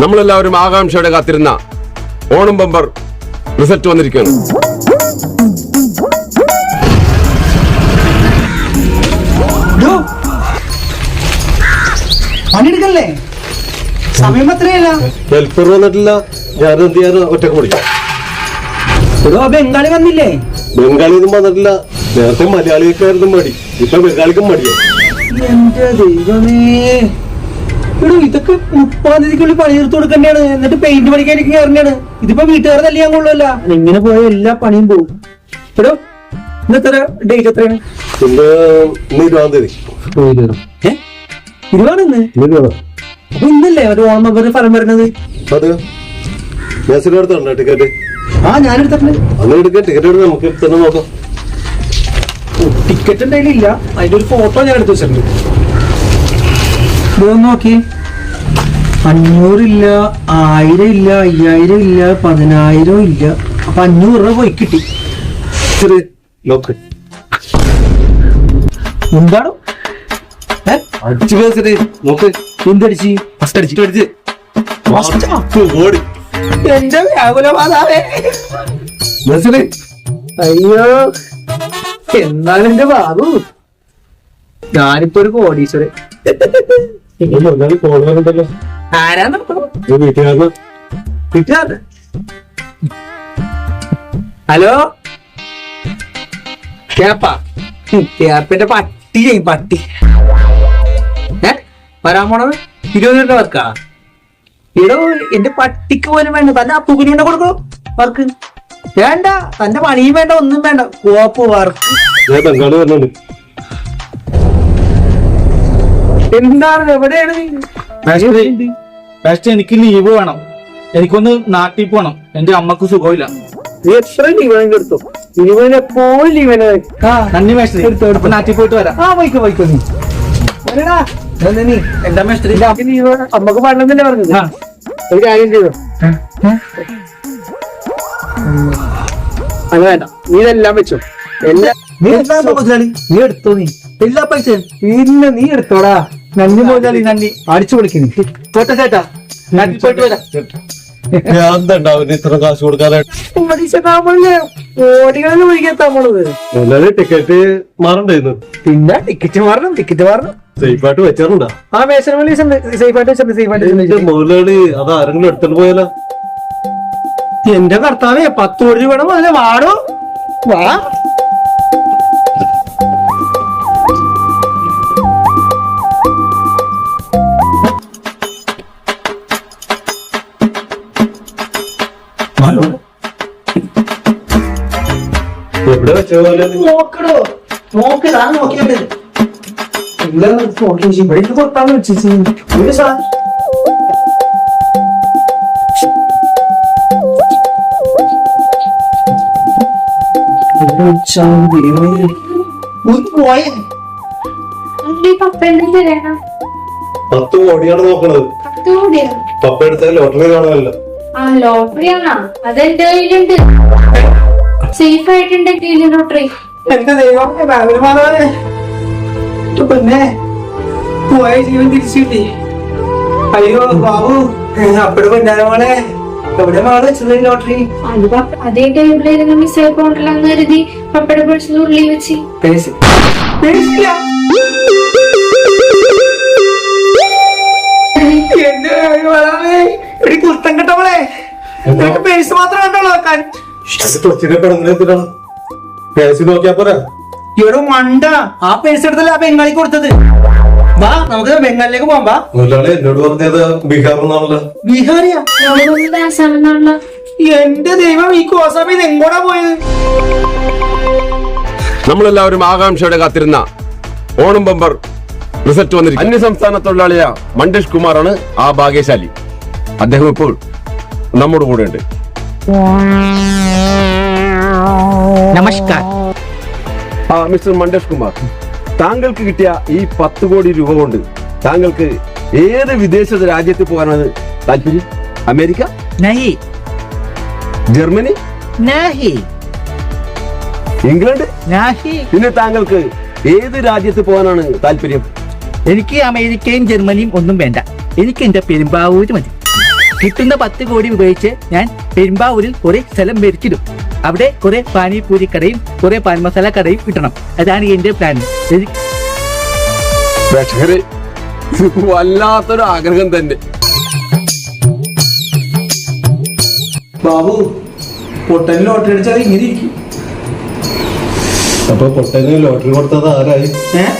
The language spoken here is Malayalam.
നമ്മളെല്ലാവരും ആകാംക്ഷയോടെ കാത്തിരുന്ന ഓണം ബമ്പർ റിസൾട്ട് വന്നിരിക്കുകയാണ്. പണിയെടുക്കല്ലേ? സമയം ഹെൽപ്പർ വന്നിട്ടില്ല. ഞാൻ എന്ത് ചെയ്യാൻ ഒറ്റയ്ക്ക് പഠിക്കാം. ഇതോ ബംഗാളി വന്നില്ലേ? ബംഗാളിയൊന്നും വന്നിട്ടില്ല. നേരത്തെ മടി. ഇപ്പൊ ബംഗാളിക്കും മടിയോ. എന്റെ ദൈവമേ. എടോ ഇതൊക്കെ മുപ്പതാം തീയതിക്കുള്ളിൽ പണി കൊടുക്കണ്ടാണ് എന്നിട്ട് പെയിന്റ് പണിക്കാനൊക്കെ ഇറങ്ങാണ് ഇതിപ്പോ വീട്ടുകാർ തല്ലിയാൻ കൊള്ളുമല്ല ഇങ്ങനെ പോയ എല്ലാ പണിയും പോകും എടോ ഇന്നത്തെ ഡേറ്റ് എത്രയാണ്? ഇരുപതാം തീയതി. ഇന്ന്? അപ്പൊ ഇന്നല്ലേ ഒരു ഓണം ബമ്പറിന് ഫലം വരുന്നത്? അത് ടിക്കറ്റ്? ആ ഞാൻ എടുത്തിട്ടുണ്ട്. അന്ന് എടുക്കാം ടിക്കറ്റ് എടുത്ത് നമുക്ക് തന്നെ നോക്കാം. ടിക്കറ്റ് എന്തായാലും ഇല്ല. അതിന്റെ ഒരു ഫോട്ടോ ഞാൻ എടുത്തു വെച്ചിട്ടുണ്ട്. ഇതൊന്ന് നോക്കി അഞ്ഞൂറില്ല ആയിരം ഇല്ല അയ്യായിരം ഇല്ല പതിനായിരം ഇല്ല. അപ്പൊ അഞ്ഞൂറ് രൂപ പോയി കിട്ടി. ലോക്ക് എന്താണോ? അടിച്ചു പേസിട്ട് നോക്ക്. എന്തടിച്ച് ഫസ്റ്റ് അടിച്ചിട്ട് അടിച്ച്. എന്റെ വ്യാകുലമാതാവേ. അയ്യോ. എന്നാലും എന്റെ ബാബു? ഞാനിപ്പോ ഒരു കോടീശ്വരൻ. വരുന്നുണ്ടല്ലോ ആരാന്ന് വീട്ടുകാരന്? ഹലോ? കേപ്പാ? കേപ്പിന്റെ പട്ടി പട്ടി. ഏ? വരാൻ പോണത്? ഇരുപതിന്റെ വർക്കാ? ഇടോ എന്റെ പട്ടിക്ക് പോലും വേണ്ട. തന്നെ അപ്പൂക്കിന് വേണ്ട കൊടുക്കണോ? വർക്ക്? വേണ്ട. തന്റെ പണിയും വേണ്ട ഒന്നും വേണ്ട. കോപ്പ് വർക്ക്. എന്താണ്? എവിടെയാണ് നീ? മാസ്റ്റർ എനിക്ക് ലീവ് വേണം. എനിക്കൊന്ന് നാട്ടിൽ പോണം. എന്റെ അമ്മയ്ക്ക് സുഖമില്ല. നീ എത്ര എടുത്തോ? എപ്പോഴും ലീവനെ നന്ദി. അപ്പൊ നാട്ടിൽ പോയിട്ട് വരാം. ആ വൈക്കോ വൈക്കോ നീ. വരെടാ. നീ? എന്താ ലീവ് അമ്മയ്ക്ക് പറഞ്ഞത്? ആ. ഒരു കാര്യം ചെയ്തോ? അത് വേണ്ട. നീ ഇതെല്ലാം വെച്ചോ. എല്ലാം നീ എടുത്തോ നീ? എല്ലാ പൈസ ഇല്ല നീ എടുത്തോടാ. നന്ദി മുതലാളി നന്ദി അടിച്ചു പൊളിക്കുന്നു പോട്ടെ ചേട്ടാ. നാട്ടിൽ പോയിട്ട് വരാം. ഞാൻ ഇത്ര കാശ് കൊടുക്കാനായിട്ട്. ടിക്കറ്റ് മാറണ്ടായിരുന്നു പിന്നെ ടിക്കറ്റ് മാറണം ടിക്കറ്റ് മാറണം. സേഫ് ആയിട്ട് വെച്ചാറുണ്ടാ? ആ മേശൻ പോലീസ് സേഫ് ആയിട്ട് വെച്ചിട്ടുണ്ട് സേഫ് ആയിട്ട് എന്റെ വെച്ചിട്ടുണ്ട്. മുതലാളി അത് ആരെങ്കിലും എടുത്തിട്ട് പോയാലോ? എന്റെ കർത്താവേ പത്ത് കോടി രൂപ മുതലേ വാടോ. വാ. എവിടെ വെച്ച നോക്കടോ. നോക്കി വെച്ച് ഇവിടെ ഇത് പുറത്താണ് വെച്ചിട്ട് ഒരു സാ പോയേ. അണ്ടി പപ്പ എന്തും തരണം പത്ത് കോടിയാണ് നോക്കണത്. പത്ത് കോടിയോ? പപ്പ എടുത്ത ലോട്ടറി കാണാനല്ലോ ആ ലോട്ടറി ആണോ? അതെന്റെ കയ്യിലുണ്ട്. സേഫ് ആയിട്ടുണ്ട് ലോട്ടറി. എന്റെ ദൈവം പിന്നെ പോയ ജീവൻ തിരിച്ചില്ലേ? അയ്യോ ബാബു അപ്പഴും പൊന്നാരമോളെ എവിടെ മാൾ വെച്ചത് ഈ ലോട്ടറി? അത് ടൈമിലായിരുന്നു മിസ് ആയിക്കൊണ്ടില്ലെന്ന് കരുതി പപ്പയുടെ പേഴ്സിൽ ഉള്ളി വെച്ച്. പേഴ്സ് പേഴ്സില്ല എടി കിട്ടവളെ നിനക്ക് പേഴ്സ് മാത്രം കണ്ടോളൂ പേഴ്സ് നോക്കിയാ പോരാ. ഇവിടെ മണ്ട ആ പേഴ്സ് എടുത്തല്ലേ ആ ബംഗാളി കൊടുത്തത്? വാ നമുക്ക് ബംഗാളിലേക്ക് പോകാം വാ. മുതലാളി എന്നോട് പറഞ്ഞത് ബീഹാറിൽ നിന്നാണല്ലോ? ബീഹാറിയാ? എന്റെ ദൈവം ഈ കോസാബി എങ്ങോടാ എങ്ങോട്ടാ പോയത്? നമ്മളെല്ലാവരും ആകാംക്ഷയോടെ കാത്തിരുന്ന ഓണം ബമ്പർ റിസൾട്ട് വന്നിരിക്കും അന്യ സംസ്ഥാന തൊഴിലാളിയ മണ്ടേഷ് കുമാറാണ് ആ ഭാഗ്യശാലി. അദ്ദേഹം ഇപ്പോൾ നമ്മുടെ കൂടെ ഉണ്ട് ആ മിസ്റ്റർ മണ്ടേഷ് കുമാർ താങ്കൾക്ക് കിട്ടിയ ഈ പത്ത് കോടി രൂപ കൊണ്ട് താങ്കൾക്ക് ഏത് വിദേശ രാജ്യത്ത് പോകാനാണ് താല്പര്യം? അമേരിക്ക? നഹി. ജർമ്മനി? നഹി. ഇംഗ്ലണ്ട്? നഹി. പിന്നെ താങ്കൾക്ക് ഏത് രാജ്യത്ത് പോകാനാണ് താല്പര്യം? എനിക്ക് അമേരിക്കയും ജർമ്മനിയും ഒന്നും വേണ്ട. എനിക്ക് എന്റെ പെരുമ്പാവൂര് മതി. കിട്ടുന്ന പത്ത് കോടി ഉപയോഗിച്ച് ഞാൻ പെരുമ്പാവൂരിൽ കുറെ സ്ഥലം മേടിച്ചിടും. അവിടെ കുറെ പാനിപൂരി കടയും കുറെ പാൻ മസാല കടയും കിട്ടണം അതാണ് എന്റെ പ്ലാൻ പ്രേക്ഷകരെ വല്ലാത്തൊരു ആഗ്രഹം തന്നെ. ബാബു പൊട്ടൻ ലോട്ടറി അടിച്ചാൽ ഇങ്ങനെ ഇരിക്കും. അപ്പൊ പൊട്ടന് ലോട്ടറി കൊടുത്തത് ആരായി? ഏഹ്